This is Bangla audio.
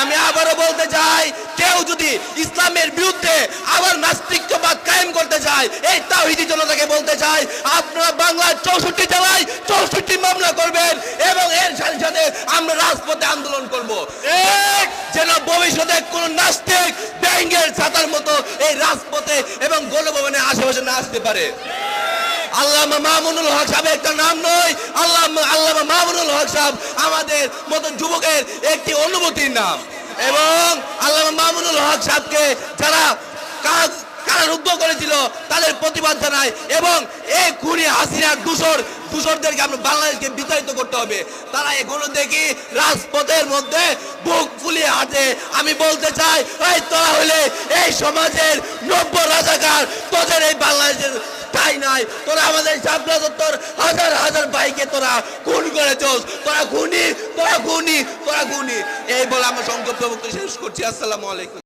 আমি আবারও বলতে চাই কেউ যদি ইসলামের বিরুদ্ধে আবার নাস্তিকবাদ কায়েম করতে চায় এই তাওহিদি জনতাকে বলতে চাই আপনারা বাংলার চৌষট্টি জেলায় চৌষট্টি মামলা করবেন এবং এর সাথে সাথে আমরা রাজপথে আন্দোলন করব। যেন ভবিষ্যতে কোন নাস্তিক ব্যাঙ্গের ছাতার মতো এই রাজপথে এবং গণভবনের আশেপাশে না আসতে পারে। আল্লাহ মামুনুল হক সাহেব একটা নাম নয় সাহেব আমাদের মতো যুবকের একটি অনুভূতির নাম। এবং আল্লামা মামুনুল হক সাহেবকে যারা কাজ কারারুদ্ধ করেছিল, তাদের প্রতিবাদ জানায় এবং এই খুনি হাসিনার দূষর, দূষরদেরকে আমরা বাংলাদেশকে বিতাড়িত করতে হবে। তারা এগুলো দেখি রাজপথের মধ্যে বুক ফুলিয়ে হাঁটে। আমি বলতে চাই, এই তোরা হলে এই সমাজের নব্য রাজাকার, তোদের এই বাংলাদেশের তাই নাই। তোরা আমাদের শাপলা দত্তর হাজার তোরা খুন করেছস তোরা খুনি তোরা খুনি তোরা খুনি। এই বলে আমার সংক্ষিপ্ত শেষ করছি। আসসালামু আলাইকুম।